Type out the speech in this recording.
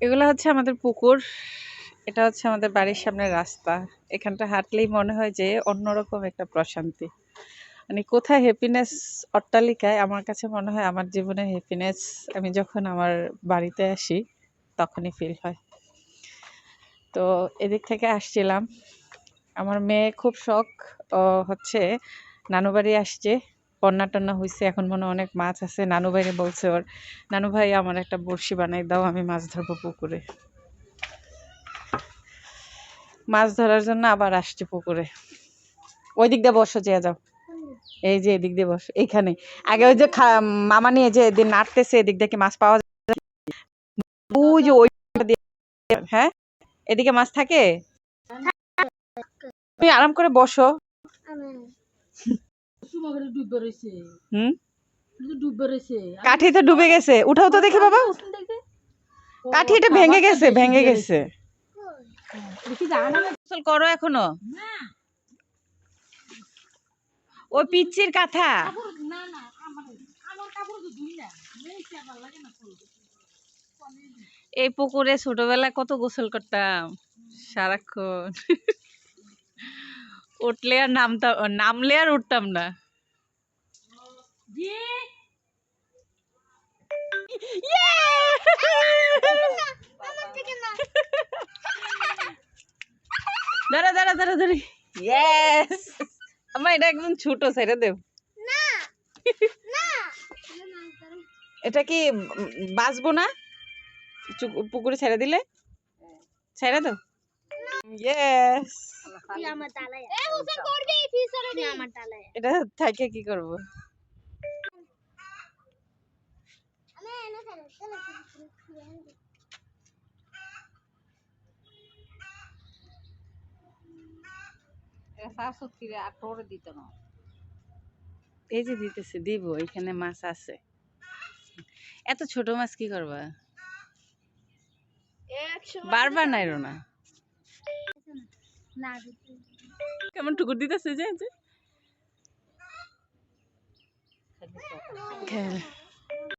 এগুলো হচ্ছে আমাদের পুকুর, এটা হচ্ছে আমাদের বাড়ির সামনের রাস্তা। এখানটা হাঁটলেই মনে হয় যে অন্যরকম একটা প্রশান্তি। মানে কোথায় হ্যাপিনেস অট্টালিকায়, আমার কাছে মনে হয় আমার জীবনের হ্যাপিনেস আমি যখন আমার বাড়িতে আসি, তখনই ফিল হয়। তো এদিক থেকে আসছিলাম। আমার মেয়ে খুব শখ হচ্ছে নানু বাড়ি আসছে। বন্যা টন্যা হয়েছে এখন মনে অনেক মাছ আছে। নানু ভাইরে বলছে ওর, নানু ভাই, আমার একটা বড়শি বানাই দাও, আমি মাছ ধরবো পুকুরে। মাছ ধরার জন্য আবার আসছে পুকুরে। ওই দিক দিয়ে বসো যে যাও। এই যে এদিক দিয়ে বসো এইখানে আগে ওই যে মামা নিয়ে যে এদিন নাড়তেছে, এদিক দিয়ে কি মাছ পাওয়া যায়? ওই ওই হ্যাঁ? এদিকে মাছ থাকে? তুমি আরাম করে বসো। ডুববে রয়েছে হুম? ডুববে রয়েছে কাঠি তো ডুবে গেছে। উঠাও তো দেখি বাবা। কাঠি এটা ভেঙে গেছে ভেঙে গেছে। গোসল করো এখনও। ওই পিচ্ছির কাঁথা। এই পুকুরে ছোটবেলায় কত গোসল করতাম সারাক্ষণ। উঠলে আর নামতাম নামলে আর উঠতাম না। জি দাঁড়া দাঁড়া দাঁড়া দাঁড়ি। ইয়েস আমার এটা একদম ছোট ছেড়ে দেব এটা কি বাঁচবো না? পুকুরে ছেড়ে দিলে? ছেড়ে দাও ইয়েস এটা থাকে কি করব আমি এনে ফেলে চলো এই যে দিতেছে দিব এখানে মাছ আছে। এত ছোট মাছ কি করবা? বারবার নাইরো না। কেমন টুকুর দিতেছে যে।